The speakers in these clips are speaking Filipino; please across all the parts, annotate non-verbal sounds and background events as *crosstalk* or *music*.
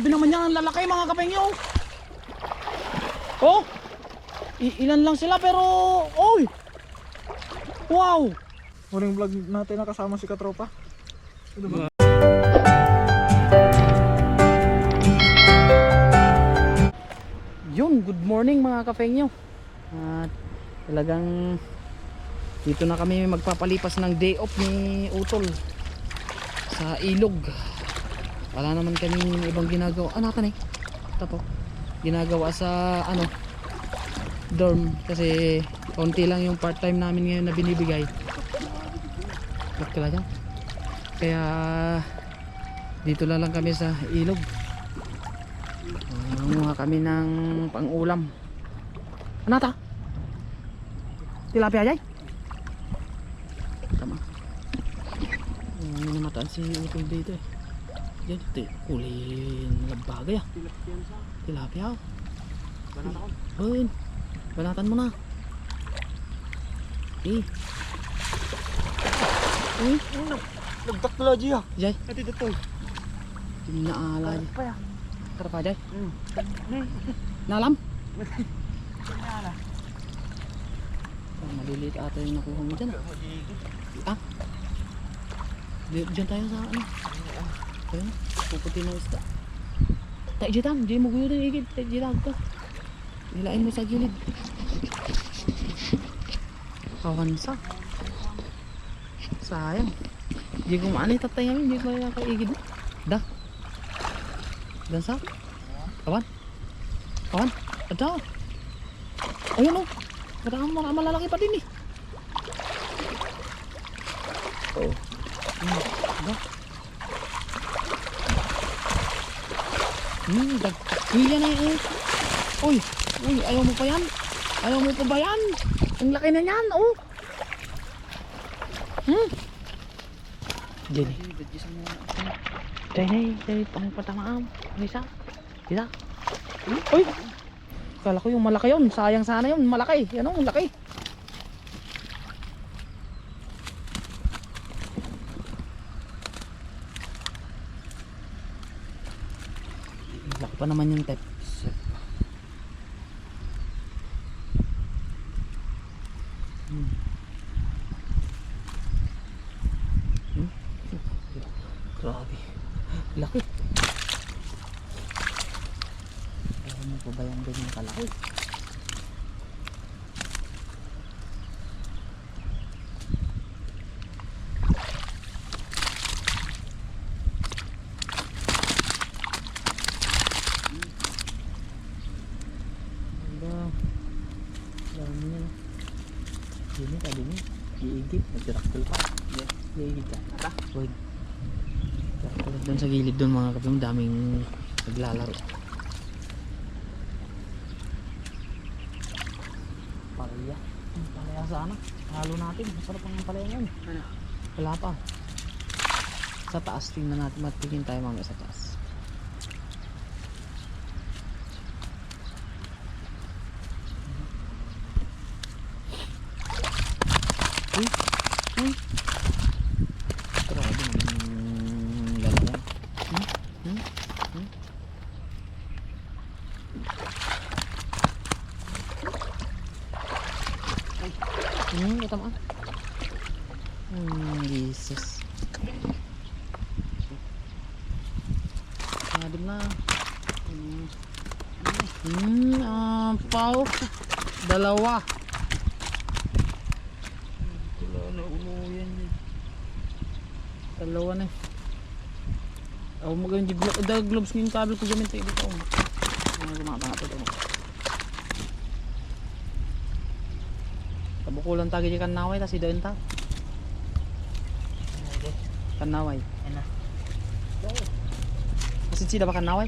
Grabe naman yan ang lalaki mga kapengyo. Oh! I- ilan lang sila pero... Oy! Wow! Huling vlog natin nakasama si Katropa. Ano ba? Yun, good morning mga kapengyo. At talagang dito na kami magpapalipas ng day off ni Utol sa ilog. Wala naman kami ibang ginagawa. Ah, natan eh. Tapo. Ginagawa sa ano dorm kasi konti lang yung part-time namin ngayon na binibigay. Ba't ka dyan? Kaya dito na lang kami sa ilog. Nangunguha kami ng pang-ulam. Ano ta? Tilapia jay? Tama. May namataan si Utol dito eh. Yan, ito eh. Kulin labagay ah. Tilapia oh. Ayun. Banatan mo na. Eh. Eh. Nagdakla Gia. Jay. Ati dito. Tinaala jay. Pa ya. Tara pa jay. Hmm. Nalam? Oh, *laughs* maliliit ata yung nakuha mo dyan. Ah? Di, dyan tayo sa ano? Ayun, puputi ng isda. Tayo dyan, di mo guyo ng igid. Dyan to. Nilain mo sa gilid. Kawansa. Sayang. Di ko maanay tatay ngayon, di ko nakaigid. Da. Dan sa? Kawan? Kawan? Ada. Ayun oh. Parang mga malalaki pa din eh. Oh. Hmm, ada. Hmm, Iya na yun. Uy, uy, ayaw mo pa yan. Ayaw mo pa ba yan? Ang laki na yan, oh. Hmm. Jenny. Jenny, Jenny, pang patamaam. Ang isa. Isa. Uy! Kala ko yung malaki yun. Sayang sana yun. Malaki. Yan o, laki. Laki pa naman yung tep. Hmm. Hmm? Grabe. Laki. Ayaw mo pa ba yung ganyan kalaki? Diba? Dami niya no? Dini tadi niya. Iigit. Nagtiraktul pa. Yeah. Iigit Wag. Tulad doon sa gilid doon mga kapatid, daming naglalaro. Palaya. Ang palaya sana. Halo natin. Masarap ang palaya ngayon. Ano? Wala pa. Sa taas, tingnan natin. Matigin tayo mamaya sa taas. Uy! Uy! Grabe naman yung lalaki. Hmm? Hmm? Hmm? Hmm, ito mo. Hmm, Jesus. Sabi na. Hmm. Hmm, ah, pau. Dalawa. Wala na ulo yan. eh. Dalawa na. Ako magaling di gloves. Da gloves ng kabel ko gamit tayo dito. Ano gumatanga to dito. Kabukulan tagi di kanaway ta si doon ta. Kanaway. Ano? Kasi sila ba kanaway?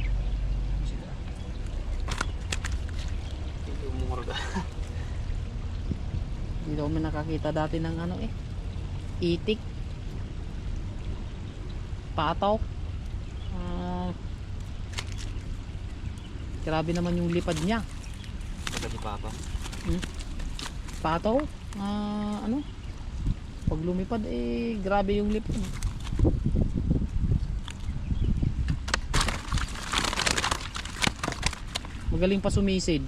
Ito umurga. Hindi daw kami nakakita dati ng ano eh. Itik. Pataw. Ah, grabe naman yung lipad niya. Baga si Papa. Pataw. Ah, ano? Pag lumipad eh grabe yung lipad. Magaling pa sumisid.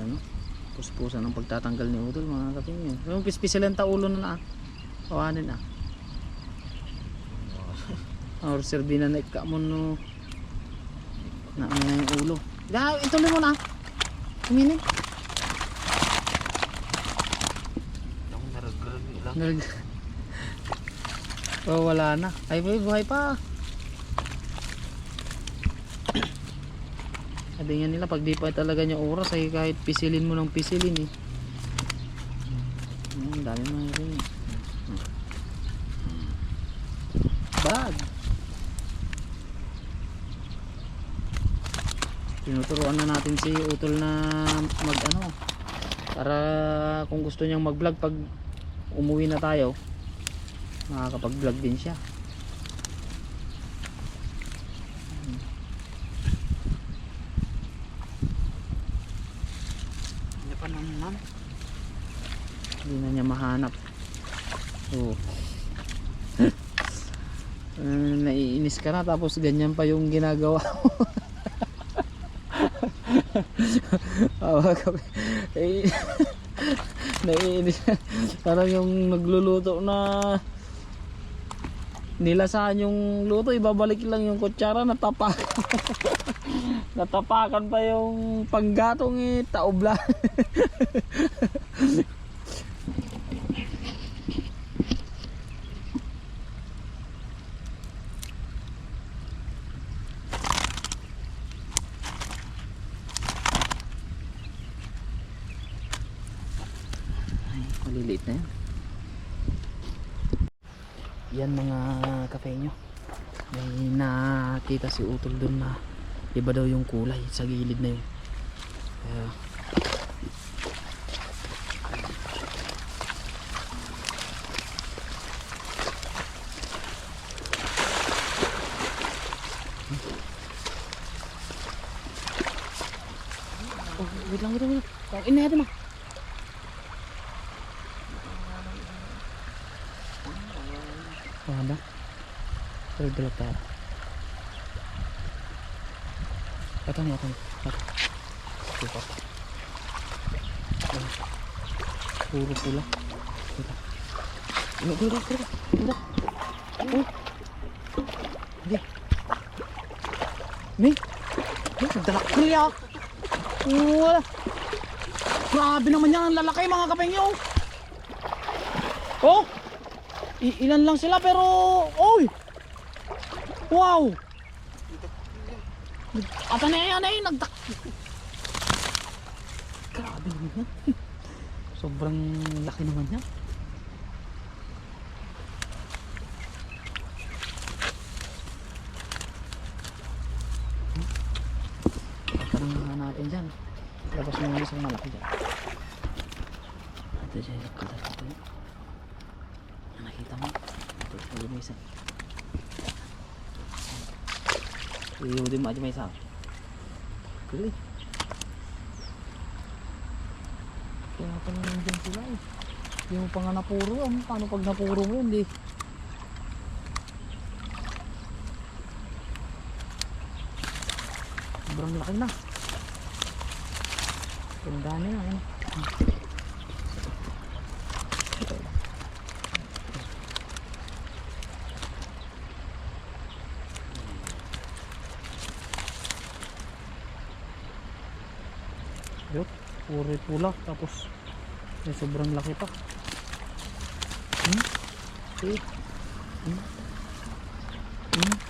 Ano? Puspusan ng pagtatanggal ni Udol mga kapingin. Yung pispisalan ta ulo na na. Kawanin ah. *laughs* Or serbi na naika mo no. Na na yung ulo. Da, ituloy mo na. Kumini. Nag... oh, wala na. Ay, boy, buhay pa. Sabi nga nila, pag di pa talaga niya oras, ay kahit pisilin mo ng pisilin eh. Dami mga rin. Bag. Tinuturuan na natin si Utol na mag ano, para kung gusto niyang mag-vlog pag umuwi na tayo makakapag-vlog din siya Hindi pa naman. hindi mahanap oo Uh, *laughs* naiinis ka na tapos ganyan pa yung ginagawa mo. *laughs* Ka eh, *laughs* naiinis parang yung nagluluto na nilasaan yung luto ibabalik lang yung kutsara natapakan natapakan pa yung panggatong eh taobla Ay, maliliit na yan. Yan mga kape nyo. May nakita si Utol dun na iba daw yung kulay sa gilid na yun. Kaya, Oh, wait lang, wait lang, wait lang. Ang ina natin, ma. Mahaba. Pero niya, ito niya. Ito. Ito. Ayan. Puro pula. Ito, ito, ito. Ito. Oh. Hindi. May. Ko niya. Wala. Grabe naman yan lalaki mga kapengyo. Oh! I- ilan lang sila pero oy! Wow! Ata na yan eh nagdak grabe naman *laughs* sobrang laki naman yan Parang nga natin dyan labas mo yung isang malaki dyan ito dyan yung kalas ito yun Ah, nakita mo ito ito may isa Iudim mo aja may isa Galing Kaya pala nandiyan sila eh. Hindi mo pa nga napuro yun Paano pag napuro mo yun di? Sobrang laki na. Ganda na yan puro pula tapos may sobrang laki pa. Hmm? See? Hmm? Hmm?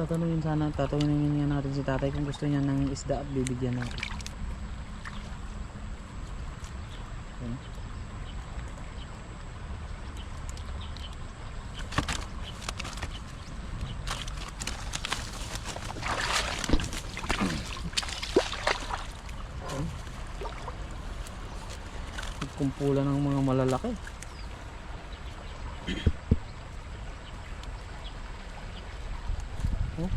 Tatanungin sana, tatanungin nga natin si tatay kung gusto niya ng isda at bibigyan natin. Yan. kumpulan ng mga malalaki. Oh.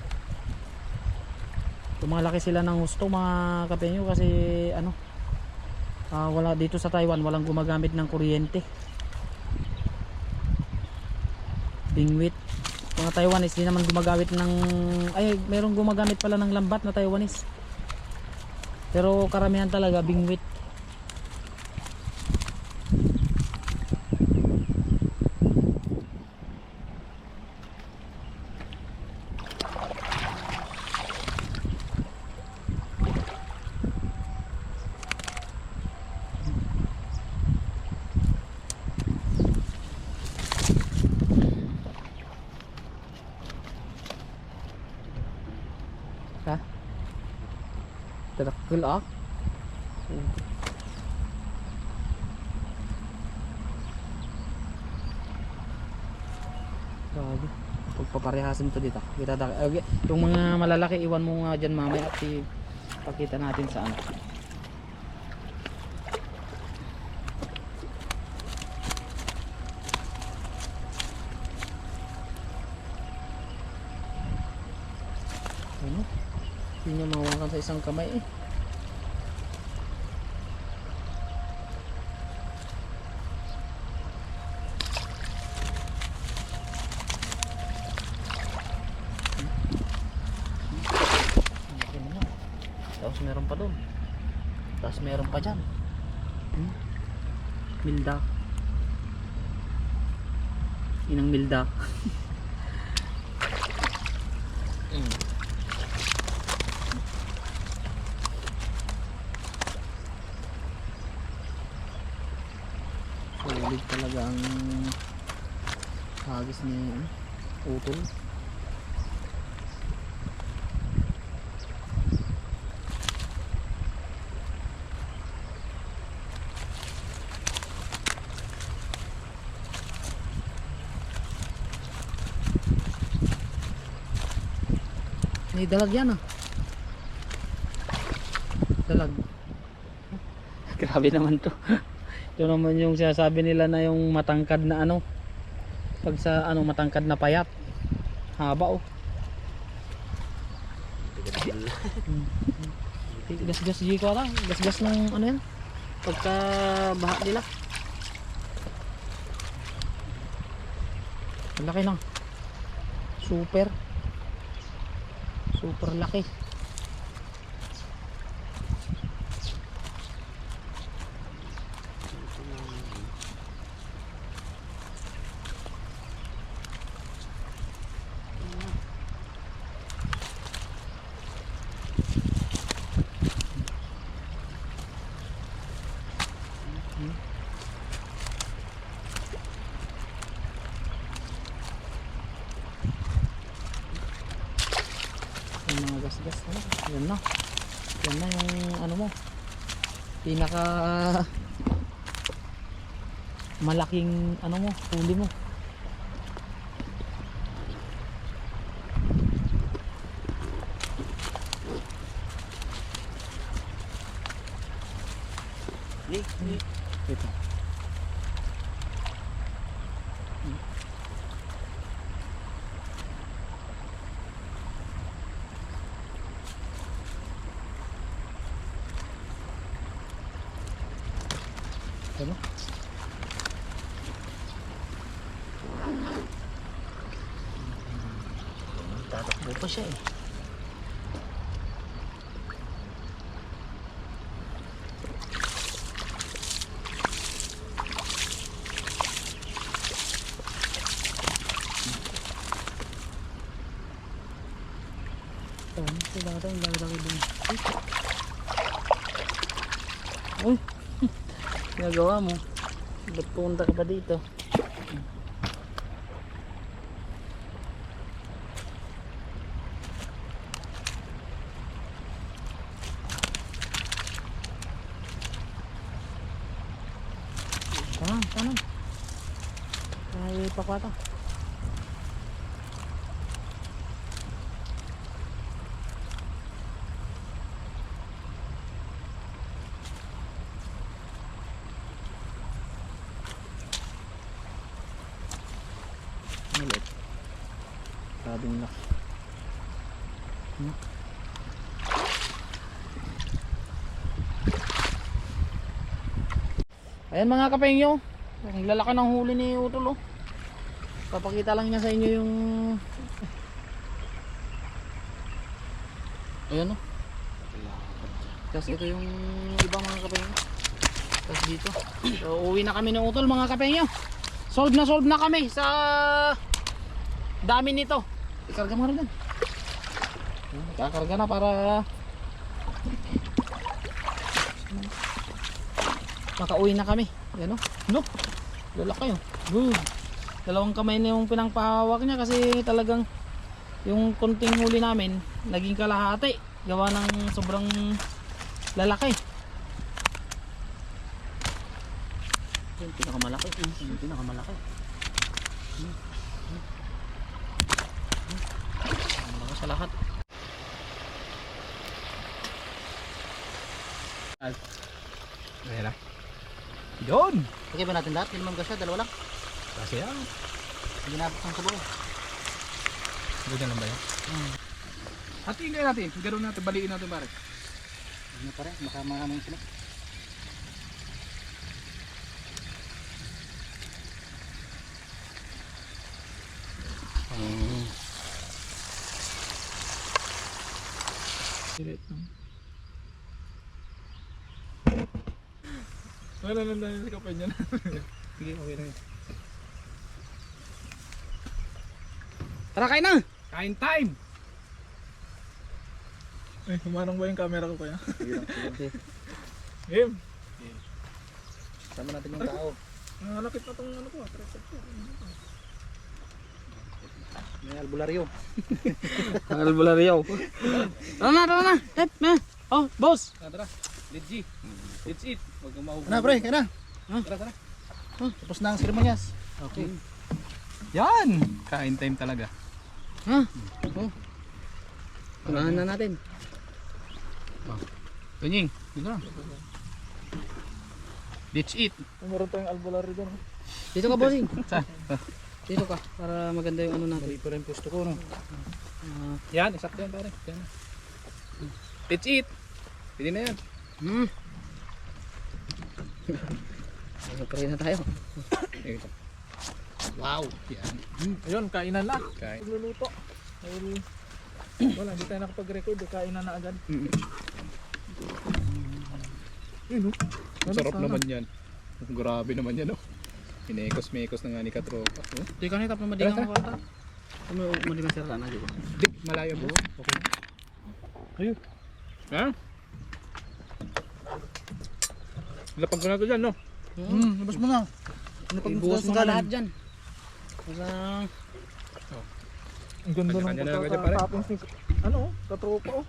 Tumalaki sila ng gusto mga kapenyo kasi ano ah, wala dito sa Taiwan walang gumagamit ng kuryente. Bingwit. Mga Taiwanese di naman gumagamit ng ay merong gumagamit pala ng lambat na Taiwanese. Pero karamihan talaga bingwit. Ha? Tadakkel ah. Grabe. Pagpaparehasin to dito. Kita okay. Yung mga malalaki iwan mo nga dyan mamaya at pakita natin sa. Ano? Hindi niya mawakan sa isang kamay eh. Tapos meron pa doon. Tapos meron pa dyan. Hmm? Milda. Inang milda. *laughs* Hmm. Solid talaga ang ano, utol. May dalag yan ah. Dalag. Grabe naman to. *laughs* Ito naman yung sinasabi nila na yung matangkad na ano. Pag sa ano matangkad na payat. Haba oh. Gas-gas G ko lang. Gas-gas ng ano yan. Pagka baha nila. Laki lang. Super. Super laki. yung mga gas-gas ano, yan na yan na yung ano mo. Pinaka malaking ano mo huli mo. Ito ano Tatakbo pa siya eh. Ano sila ito? Ang laki-laki din. Uy! *laughs* Ginagawa mo. Ba't pumunta ka pa dito? Tanang, tanang. Ay, pakwata. Grabing laki. Hmm. Ayan mga kapengyo. Ang lalaki ng huli ni Utol oh. Papakita lang niya sa inyo yung Ayan oh. Tapos ito yung ibang mga kapengyo. Tapos dito. So uwi na kami ng Utol mga kapengyo. Solve na solve na kami sa dami nito. Ikarga mo rin din. Kakarga na para makauwi na kami. Yan o. No. Lalaki yun. Good. Dalawang kamay na yung pinangpahawak niya kasi talagang yung konting huli namin naging kalahati. Gawa ng sobrang lalaki. Yung pinakamalaki. Yung pinakamalaki. Hmm. Hmm. Hmm. Malaki sa lahat. Ayan na. Yun! Okay ba natin lahat? Ilman ka siya, dalawa lang. Kasi yan. Hindi na ang sabaw. Ganyan lang ba yan? Hmm. Hatiin kayo natin. Ganoon natin. Baliin natin pare. Ano pa rin? Baka maraming sila. Hmm. Silit lang. Wala lang lang ka pa niyan. Sige, okay na yun. Tara kain na! Kain time! Eh, humanong ba yung camera ko kaya? Game! Sama natin yung tao. Nangalakit na tong ano ko, ah, tripod ko. May albularyo. Ang albularyo. *laughs* Tara na, tara na. Tep, na. Oh, boss. Ah, tara. Let's Let's eat. Huwag kang mahuhuli. Ano, pre? Kaya na. Tara, tara. Tapos na ang seremonyas. Okay. Yan! Kain time talaga. Ha? Oh. Tunahan na natin. Tunying, dito na. Let's eat. Meron tayong albularyo doon. Dito ka, bossing. *laughs* Saan? Dito ka. Para maganda yung ano natin. Pa rin gusto ko, no? Ah, Yan, isakto yan pare. Yan. Let's eat. Pwede na yan. hmm. Magpray na tayo. Ito. Wow. Yan. Ayun, kainan na. Kain. Pagluluto. Dahil, wala, hindi tayo nakapag-record. eh, Kainan na agad. Mm. Yun, oh. Ano, Sarap sana? naman yan. Grabe naman yan, oh. Inekos-mekos na nga ni Katropa. Oh. Di ka madingang Tara, ako ata. Ano madingang sira na dito. Dik, malayo mo. Okay. Ayun. Ha? Lapag ko na ito dyan, no? Hmm. labas mo na. Ano pag Ibuhos mo na lahat dyan. Para Ang ganda ng pagkakatapos ni... Ano, oh, katropa, oh.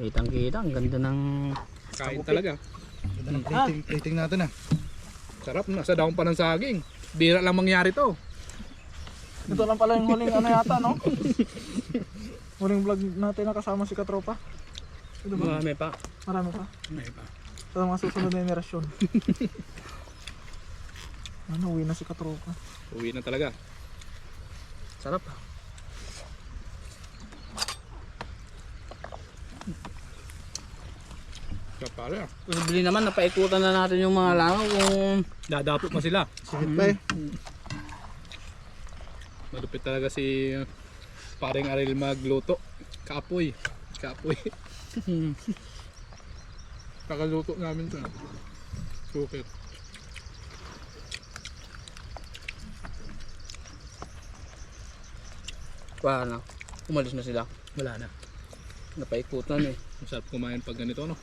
kitang kita. Ang ganda ng Kain talaga. Ganda ng plating, plating natin, ah. Sarap, nasa daon pa ng saging. Bira lang mangyari to. Ito lang pala yung huling ano yata, no? huling vlog natin na kasama si katropa. Marami pa. Marami pa. May pa. Sa mga susunod na generasyon. *laughs* ano, uwi na si katropa. Uwi na talaga. Sarap. Sarap pala. Posible naman napaikutan na natin yung mga langaw kung Dadapo pa sila. Sikit pa eh. Malupit talaga si paring Aril magluto. Kaapoy. Kaapoy. *laughs* Kakaluto namin to. Cooker. paano. Umalis na sila. Wala na. Napaikutan eh. *clears throat* Masarap kumain pag ganito, no?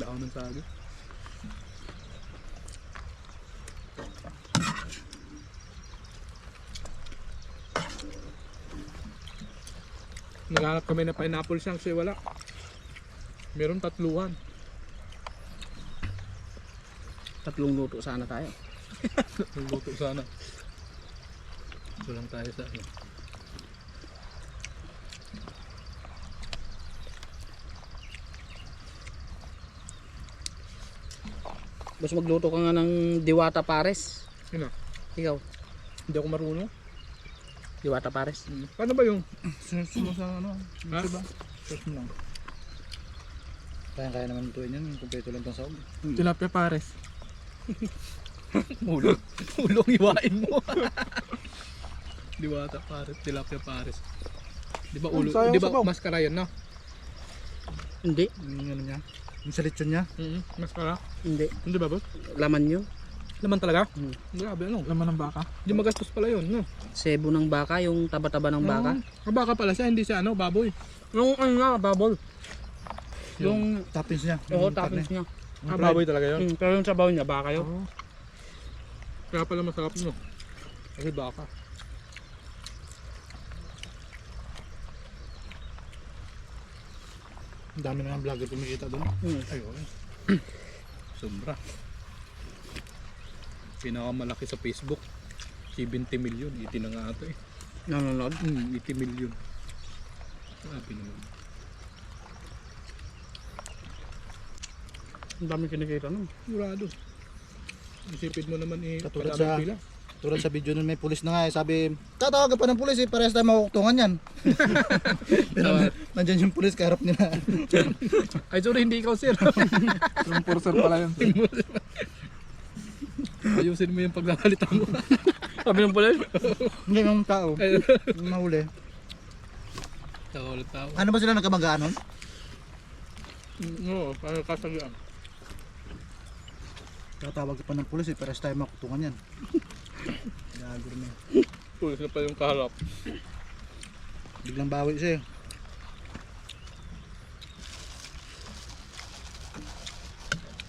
Daon ng sagi. Naghanap kami ng pineapple shanks eh, wala. Meron tatluhan. Tatlong luto sana tayo. Luto sana. Ito lang tayo sa ano. Basta magluto ka nga ng diwata pares. Sino? Ikaw. Hindi ako marunong. Diwata pares. Paano ba yung Sumo sa ano? Ha? Diba? Search mo lang. Kaya kaya naman tuwin yun, kumpleto lang itong saog. Tilapia pares. *laughs* ulo? ulo ang iwain mo. Diwata pares, tilapia pares. Di ba ulo? Di ba sabaw. maskara yan na? Hindi. Yung ano niya, yung sa lechon niya. Mm maskara. Hindi. Hindi ba boss? Laman yun. Laman talaga? Hmm. Grabe ano. Laman ng baka. Hindi magastos pala yun, no? Sebo ng baka, yung taba-taba ng baka. Ah, baka pala siya, hindi siya ano, baboy. Yung ano nga, babol. Yung, Toppings niya. oo, yung toppings niya. Ah, baboy talaga yun. Hmm, pero yung sabaw niya, baka yun. Kaya pala masarap no. Kasi baka. Ang dami na ng vlogger kumikita doon. Hmm. Ayun. *clears throat* Sombra. Pinakamalaki sa Facebook. 70 million. Iti na nga ito eh. Nanonood. Hmm, 80 million. Sabi naman. Ang dami kinikita nun. Murado. Isipin mo naman eh. Katulad sa- pila. Tulad sa video nun may pulis na nga eh, sabi, tatawagan pa ng pulis eh, parehas tayo makukutungan yan. *laughs* Pero nandyan yung pulis kaharap nila. *laughs* Ay, sorry, hindi ikaw sir. Yung purser pala yun. *laughs* Ayusin mo yung pagkakalita mo. Sabi ng pala Hindi yung tao, Ay, yung mahuli. Tawag tao. Ano ba sila nagkamagahan nun? Oo, parang kasagaan. Tatawag pa ng pulis eh, parehas tayo makukutungan yan. *laughs* Gago rin. Pulis na pa yung kaharap. Biglang bawi siya eh.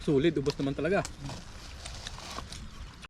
Sulit, ubos naman talaga.